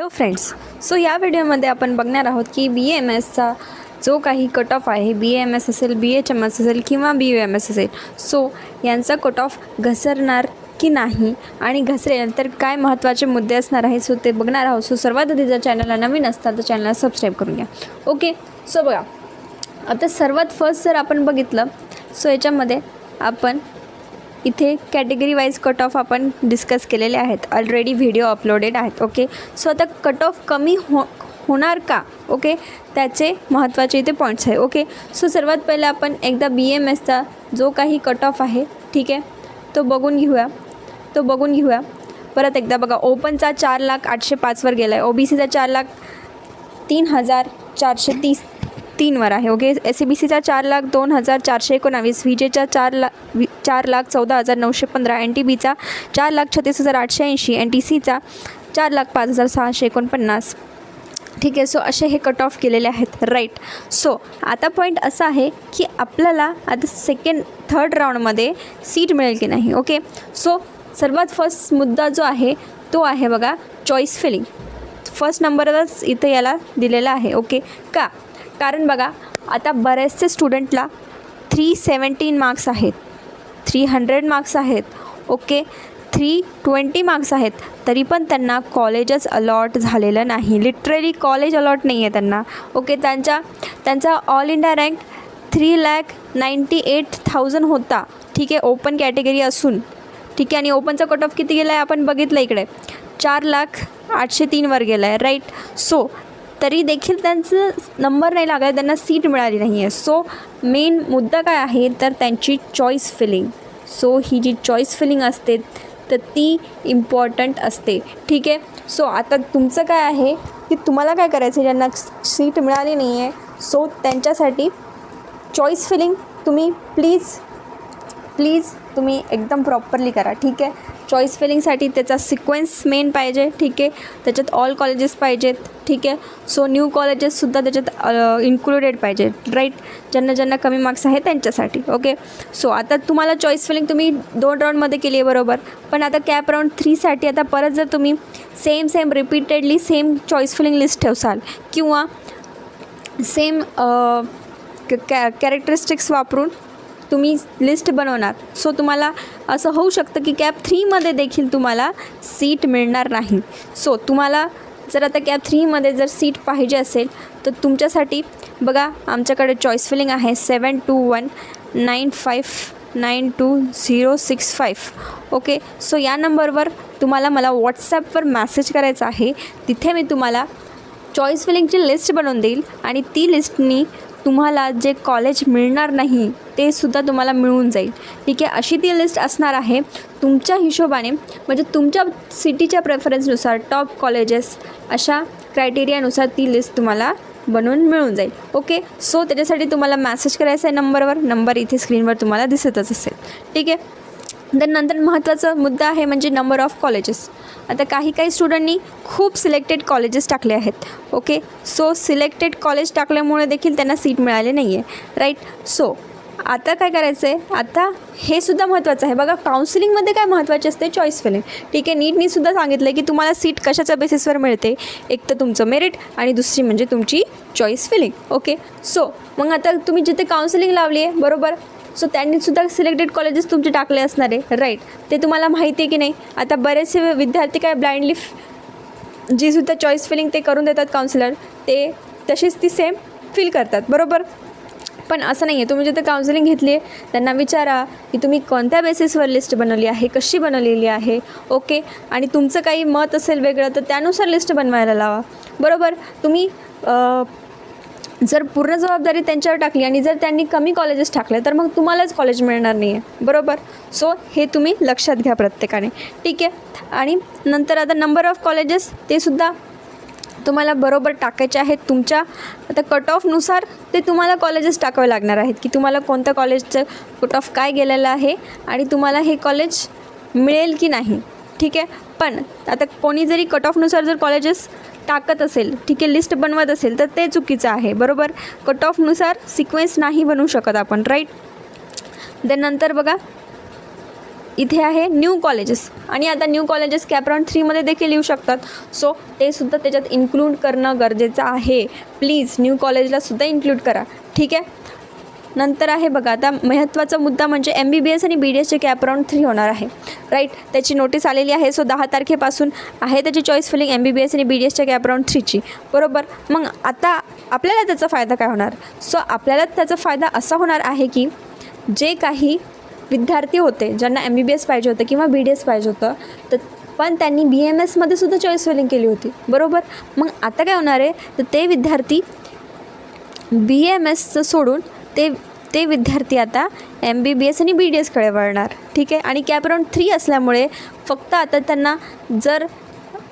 Hello friends so या व्हिडिओमध्ये आपण बघणार आहोत की बी एम एसचा जो काही कट ऑफ आहे बी एम एस असेल बी एच एम एस असेल किंवा बी यू एम एस असेल सो यांचा कट ऑफ घसरणार की नाही आणि घसरेल तर काय महत्त्वाचे मुद्दे असणार आहे सो ते बघणार आहोत. सो सर्वात आधी जर चॅनलला नवीन असतात तर चॅनलला सबस्क्राईब करून घ्या. ओके सो बघा. आता सर्वात फर्स्ट जर आपण बघितलं सो याच्यामध्ये आपण इथे कॅटेगरी वाईज कट ऑफ आपण डिस्कस केलेले आहेत. ऑलरेडी व्हिडिओ अपलोडेड आहेत ओके सो आता कट ऑफ कमी हो होणार का? ओके त्याचे महत्त्वाचे इथे पॉईंट्स आहे ओके सो सर्वात पहिले आपण एकदा बी एम एसचा जो काही कट ऑफ आहे ठीक आहे? तो बघून घेऊया. तो बघून घेऊया. परत एकदा बघा ओपनचा चार लाख आठशे पाचवर गेला आहे ओ बी सीचा चार लाख तीन हजार चारशे तीस. तीनवर आहे. ओके एस सी बी सीचा चार लाख दोन हजार चारशे एकोणावीस व्ही जेचा चार लाख चार लाख चौदा हजार नऊशे पंधरा एन टी बीचा चार लाख छत्तीस हजार आठशे ऐंशी एन टी सीचा चार लाख पाच हजार सहाशे एकोणपन्नास. ठीक आहे सो असे हे कट ऑफ केलेले आहेत. राईट सो आता पॉईंट असा आहे की आपल्याला आता सेकंड थर्ड राऊंडमध्ये सीट मिळेल की नाही. ओके सो सर्वात फर्स्ट मुद्दा जो आहे तो आहे बघा चॉईस फिलिंग फर्स्ट नंबरच इथं याला दिलेला आहे. ओके का? कारण बघा आता बरेचसे स्टुडंटला थ्री सेवन्टीन मार्क्स आहेत. थ्री हंड्रेड मार्क्स आहेत. ओके थ्री ट्वेंटी मार्क्स आहेत. तरी पण त्यांना कॉलेजच अलॉट झालेलं नाही. लिटरली कॉलेज अलॉट नाही आहे त्यांना. ओके त्यांच्या त्यांचा all India rank three lakh ninety eight thousand होता. ठीक आहे? ओपन कॅटेगरी असून. ठीक आहे? आणि ओपनचा कट ऑफ किती गेला आहे आपण बघितलं इकडे. चार लाख आठशे तीनवर गेला आहे राईट सो तरी देखील त्यांचं नंबर नाही लागला त्यांना सीट मिळाली नाही आहे सो मेन मुद्दा काय आहे? तर त्यांची चॉईस फिलिंग सो ही जी चॉईस फिलिंग असते तर ती इम्पॉर्टंट असते. ठीक आहे? सो आता तुमचं काय आहे? की तुम्हाला काय करायचं आहे ज्यांना सीट मिळाली नाही आहे सो त्यांच्यासाठी चॉईस फिलिंग तुम्ही प्लीज प्लीज तुम्ही एकदम प्रॉपरली करा. ठीक आहे? चॉईस फिलिंगसाठी त्याचा सिक्वेन्स मेन पाहिजे ठीक? आहे त्याच्यात ऑल कॉलेजेस पाहिजेत ठीक? आहे सो न्यू कॉलेजेससुद्धा त्याच्यात इन्क्लुडेड पाहिजे राईट ज्यांना ज्यांना कमी मार्क्स आहे त्यांच्यासाठी ओके सो आता तुम्हाला चॉईस फिलिंग तुम्ही दोन राऊंडमध्ये केली आहे बरोबर. पण आता कॅप राऊंड थ्रीसाठी आता परत जर तुम्ही same same repeatedly same choice filling list ठेवसाल किंवा सेम कॅ कॅरेक्टरिस्टिक्स वापरून तुम्ही लिस्ट बनवणार. सो तुम्हाला असं होऊ शकतं की कॅब थ्रीमध्ये देखील तुम्हाला सीट मिळणार नाही. सो तुम्हाला जर आता कॅब थ्रीमध्ये जर सीट पाहिजे असेल तर तुमच्यासाठी बघा आमच्याकडे चॉईस फिलिंग आहे seven two one nine five nine two zero six five okay so या नंबरवर तुम्हाला मला व्हॉट्सॲपवर मॅसेज करायचा आहे. तिथे मी तुम्हाला चॉईस फिलिंगची लिस्ट बनवून देईल आणि ती लिस्टनी तुम्हाला जे कॉलेज मिळणार नाही ते सुद्धा तुम्हाला मिळून जाईल. ठीक आहे? अशी ती लिस्ट असणार आहे. तुमच्या हिशोबाने म्हणजे तुमच्या सिटीच्या प्रेफरन्सनुसार टॉप कॉलेजेस अशा क्रायटेरियानुसार ती लिस्ट तुम्हाला बनवून मिळून जाईल. ओके सो त्याच्यासाठी तुम्हाला मॅसेज करायचा आहे नंबरवर नंबर इथे स्क्रीनवर तुम्हाला दिसतच असेल. ठीक आहे? देन नंतर महत्त्वाचा मुद्दा आहे म्हणजे नंबर ऑफ कॉलेजेस आता काही काही स्टुडंटनी खूप सिलेक्टेड कॉलेजेस टाकले आहेत. ओके सो सिलेक्टेड कॉलेज टाकल्यामुळे देखील त्यांना सीट मिळाली नाही आहे राईट सो आता काय करायचं आहे आता हे सुद्धा महत्त्वाचं आहे. बघा काउन्सिलिंगमध्ये काय महत्त्वाचे असते? चॉईस फिलिंग ठीक आहे नीटनी सुद्धा सांगितलं आहे की तुम्हाला सीट कशाच्या बेसिसवर मिळते? एक तर तुमचं मेरिट आणि दुसरी म्हणजे तुमची चॉईस फिलिंग ओके सो मग आता तुम्ही जिथे काउन्सिलिंग लावली आहे बरोबर? सो त्यांनी सुद्धा सिलेक्टेड कॉलेजेस तुमचे टाकले असणार आहे राईट ते तुम्हाला माहिती आहे की नाही? आता बरेचसे विद्यार्थी काय ब्लाइंडली जी सुद्धा चॉईस फिलिंग ते करून देतात काउन्सिलर ते तशीच ती सेम फील करतात बरोबर? पण असं नाही आहे तुम्ही जिथे काउन्सिलिंग घेतली आहे त्यांना विचारा की तुम्ही कोणत्या बेसिसवर लिस्ट बनवली आहे कशी बनवलेली आहे ओके आणि तुमचं काही मत असेल वेगळं तर त्यानुसार लिस्ट बनवायला लावा बरोबर? तुम्ही जर पूर्ण जबाबदारी त्यांच्यावर टाकली आणि जर त्यांनी कमी कॉलेजेस टाकले तर मग तुम्हालाच कॉलेज मिळणार नाही आहे बरोबर? सो हे तुम्ही लक्षात घ्या प्रत्येकाने. ठीक आहे? आणि नंतर आता नंबर ऑफ कॉलेजेस ते सुद्धा तुम्हाला बरोबर टाकायचे आहेत. तुमच्या आता कट ऑफनुसार ते तुम्हाला कॉलेजेस टाकावे लागणार आहेत. की तुम्हाला कोणत्या कॉलेजचं कट ऑफ काय गेलेलं आहे आणि तुम्हाला हे कॉलेज मिळेल की नाही? ठीक आहे? पण आता कोणी जरी कट ऑफनुसार जर कॉलेजेस टाकत असेल ठीक आहे लिस्ट बनवत असेल तर ते चुकीचं आहे बरोबर? कट ऑफनुसार सिक्वेन्स नाही बनवू शकत आपण राईट देन नंतर बघा इथे आहे न्यू कॉलेजेस आणि आता न्यू कॉलेजेस कॅप्रॉन थ्रीमध्ये देखील येऊ शकतात. सो ते सुद्धा त्याच्यात इन्क्लूड करणं गरजेचं आहे. प्लीज न्यू कॉलेजला सुद्धा इन्क्लूड करा. ठीक आहे? नंतर आहे बघा आता महत्त्वाचा मुद्दा म्हणजे एम बी बी एस आणि बी डी एसचे कॅप राऊंड थ्री होणार आहे. राईट त्याची नोटीस आलेली आहे सो दहा तारखेपासून आहे त्याची choice filling M B B S आणि बी डी एसच्या कॅप राऊंड थ्रीची बरोबर? मग आता आपल्याला त्याचा फायदा काय होणार? सो आपल्याला त्याचा फायदा असा होणार आहे की जे काही विद्यार्थी होते ज्यांना एम बी बी एस पाहिजे होतं किंवा बी डी एस पाहिजे होतं तर पण त्यांनी बी एम एसमध्ये सुद्धा चॉईस फिलिंग केली होती. बरोबर? मग आता काय होणार आहे? तर ते विद्यार्थी बी एम एसचं सोडून ते ते विद्यार्थी आता एम बी बी एस आणि बी डी एसकडे वळणार ठीक आहे? आणि कॅप राऊंड थ्री असल्यामुळे फक्त आता त्यांना जर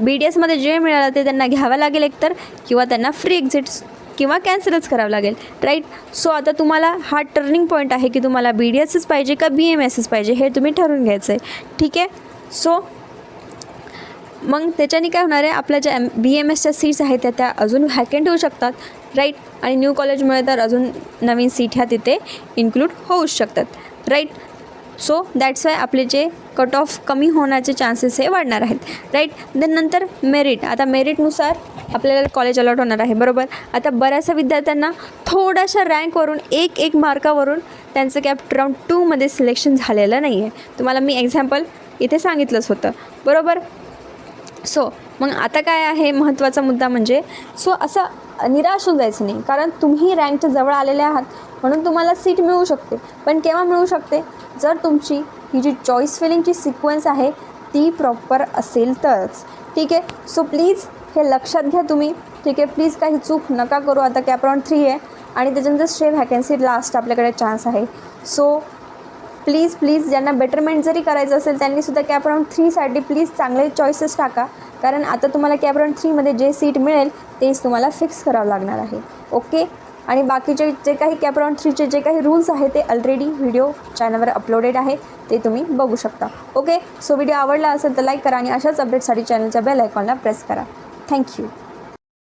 बी डी एसमध्ये जे मिळालं ते त्यांना घ्यावं लागेल एकतर किंवा त्यांना फ्री एक्झिट्स किंवा कॅन्सलच करावं लागेल राईट सो आता तुम्हाला हा टर्निंग पॉईंट आहे की तुम्हाला बी डी एसच पाहिजे का बी एम एसच पाहिजे हे तुम्ही ठरवून घ्यायचं आहे ठीक आहे? सो मग त्याच्याने काय होणार आहे? आपल्या ज्या एम बी एम एसच्या सीट्स आहेत त्या त्या अजून व्हॅकंट होऊ शकतात. राईट? आणि न्यू कॉलेजमुळे तर अजून नवीन सीट ह्या तिथे इन्क्लूड होऊ शकतात. राईट? सो दॅट्स वाय आपले जे कट ऑफ कमी होण्याचे चान्सेस हे वाढणार आहेत. राईट? देन नंतर मेरिट. आता मेरिटनुसार आपल्याला कॉलेज अलॉट होणार आहे. बरोबर? आता बऱ्याचशा विद्यार्थ्यांना थोड्याशा रँकवरून एक एक मार्कावरून त्यांचं कॅप राऊंड टूमध्ये सिलेक्शन झालेलं नाही आहे तुम्हाला मी एक्झाम्पल इथे सांगितलंच होतं. बरोबर? सो मग आता काय आहे महत्त्वाचा मुद्दा म्हणजे सो असं निराश होऊन जायचं नाही. कारण तुम्ही रँकच्या जवळ आलेले आहात म्हणून तुम्हाला सीट मिळू शकते. पण केव्हा मिळू शकते? जर तुमची ही जी चॉईस फिलिंगची सिक्वेन्स आहे ती प्रॉपर असेल तरच. ठीक आहे? सो प्लीज हे लक्षात घ्या तुम्ही. ठीक आहे? प्लीज काही चूक नका करू. आता कॅपराउंड थ्री आहे. आणि त्याच्यानंतर स्टे व्हॅकन्सी लास्ट आपल्याकडे चान्स आहे. सो प्लीज प्लीज ज्यांना बेटरमेंट जरी करायचं असेल त्यांनीसुद्धा कॅप राऊंड थ्रीसाठी प्लीज चांगले चॉईसेस टाका. कारण आता तुम्हाला कॅप राऊंड थ्रीमध्ये जे सीट मिळेल तेच तुम्हाला फिक्स करावं लागणार आहे. ओके आणि बाकीचे जे काही कॅप राऊंड थ्रीचे जे काही रूल्स आहेत ते ऑलरेडी व्हिडिओ चॅनलवर अपलोडेड आहे ते तुम्ही बघू शकता. ओके सो व्हिडिओ आवडला असेल तर लाईक करा आणि अशाच अपडेटसाठी चॅनलच्या बेल आयकॉनला प्रेस करा. थँक्यू